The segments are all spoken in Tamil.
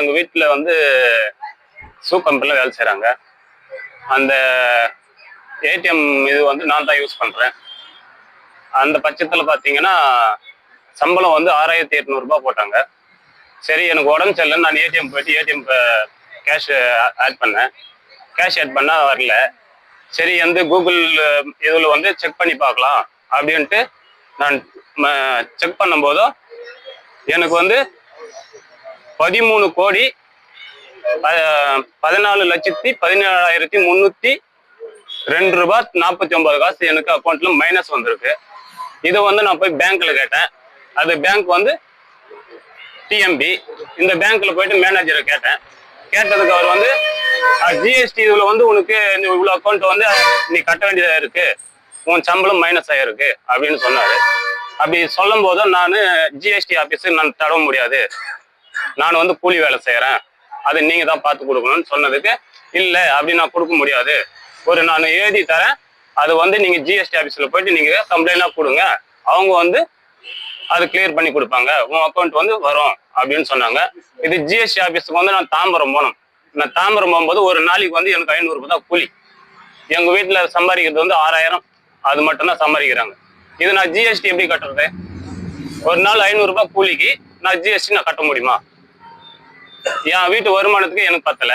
எங்கள் வீட்டில் வந்து சூ கம்பெனியில் வேலை செய்கிறாங்க அந்த ஏடிஎம் இது வந்து நான் தான் யூஸ் பண்ணுறேன் அந்த பட்சத்தில் பார்த்தீங்கன்னா சம்பளம் வந்து ஆறாயிரத்தி எட்நூறுபா போட்டாங்க. சரி எனக்கு உடம்பு சரியில்லைன்னு நான் ஏடிஎம் போயிட்டு ஏடிஎம் கேஷ் ஆட் பண்ணேன். கேஷ் ஆட் பண்ணால் வரல. சரி வந்து கூகுள் இதில் வந்து செக் பண்ணி பார்க்கலாம் அப்படின்ட்டு நான் செக் பண்ணும்போதும் எனக்கு வந்து பதிமூணு கோடி பதினாலு லட்சத்தி பதினேழாயிரத்தி முந்நூற்றி ரெண்டு ரூபாய் நாற்பத்தி ஒன்பது காசு எனக்கு அக்கௌண்ட்ல மைனஸ் வந்திருக்கு. இதை வந்து நான் போய் பேங்க்ல கேட்டேன். அது பேங்க் வந்து டிஎம்பி இந்த பேங்க்ல போயிட்டு மேனேஜரை கேட்டேன். கேட்டதுக்கு அவர் வந்து ஜிஎஸ்டி இதுல வந்து உனக்கு இந்த இவ்வளவு அக்கௌண்ட் வந்து நீ கட்ட வேண்டியதா இருக்கு. உன் சம்பளம் மைனஸ் ஆயிருக்கு. அப்படின்னு சொன்னாரு. அப்படி சொல்லும் போதும் நான் ஜிஎஸ்டி ஆபீஸுக்கு நான் தடவ முடியாது. நான் வந்து கூலி வேலை செய்கிறேன் அதை நீங்க தான் பார்த்து கொடுக்கணும்னு சொன்னதுக்கு இல்லை அப்படி நான் கொடுக்க முடியாது. ஒரு நான் எழுதி தரேன். அது வந்து நீங்க ஜிஎஸ்டி ஆஃபீஸில் போயிட்டு நீங்க கம்ப்ளைண்டா கொடுங்க. அவங்க வந்து அது கிளியர் பண்ணி கொடுப்பாங்க. உன் அக்கௌண்ட் வந்து வரும் அப்படின்னு சொன்னாங்க. இது ஜிஎஸ்டி ஆஃபீஸுக்கு வந்து நான் தாம்பரம் போனோம் நான் தாம்பரம் போகும்போது ஒரு நாளைக்கு வந்து எனக்கு ஐநூறு ரூபாய் தான் கூலி. எங்கள் வீட்டில் சம்பாதிக்கிறது வந்து ஆறாயிரம். அது மட்டும்தான் சம்பாதிக்கிறாங்க. இது நான் ஜிஎஸ்டி எப்படி கட்டுறது? ஒரு நாள் ஐநூறுரூபா கூலிக்கு நான் ஜிஎஸ்டி நான் கட்ட முடியுமா? என் வீட்டு வருமானத்துக்கு எனக்கு பத்தல.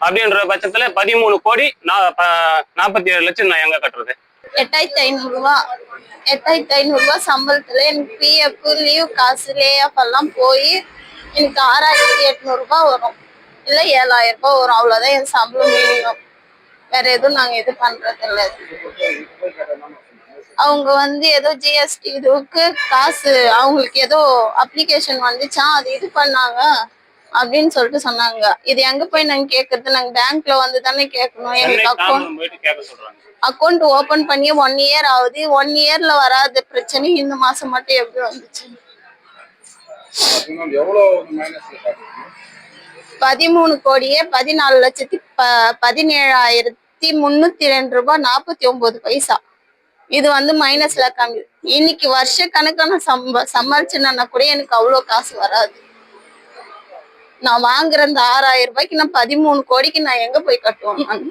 அப்படின்ற பட்சத்துல பதிமூணு கோடி நாற்பத்தி ஏழு லட்சம் நான் எங்க கட்டுறது? எட்டாயிரத்தி ஐநூறு ரூபா. எட்டாயிரத்தி ஐநூறு ரூபாய் சம்பளத்துல எனக்கு பிஎஃப் லீவ் காசு லேஆஃப் எல்லாம் போய் எனக்கு ஆறாயிரத்தி எட்நூறு ரூபாய் வரும். இல்ல ஏழாயிரம் ரூபாய் வரும். அவ்வளவுதான் என் சம்பளம் மினிமம் வேற எதுவும் நாங்க இது பண்றது இல்ல அவங்க வந்து ஏதோ ஜிஎஸ்டி இதுக்கு காசு அவங்களுக்கு ஏதோ அப்ளிகேஷன் வந்துச்சான் அது இது பண்ணாங்க அப்படின்னு சொல்லிட்டு சொன்னாங்க. இது எங்க போய் நாங்க கேக்குறது? நாங்க பேங்க்ல வந்து தானே கேட்கணும் எங்களுக்கு அக்கௌண்ட் அக்கௌண்ட் ஓபன் பண்ணி ஒன் இயர் ஆகுது. ஒன் இயர்ல வராத பிரச்சனை இந்த மாசம் மட்டும் எப்படி வந்துச்சு? இன்னும் எவ்வளவு மைனஸ்ல காட்டுறீங்க பதிமூணு கோடியே பதினாலு லட்சத்தி ப பதினேழாயிரத்தி முன்னூத்தி ரெண்டு ரூபாய் நாற்பத்தி ஒன்பது பைசா. இது வந்து மைனஸ்ல காமி இன்னைக்கு வருஷ கணக்கான சம்ப சம்பாரிச்சுனா கூட எனக்கு அவ்வளோ காசு வராது. நான் வாங்குற அந்த ஆறாயிரம் ரூபாய்க்கு நான் பதிமூணு கோடிக்கு நான் எங்க போய் கட்டுவேன்? நான்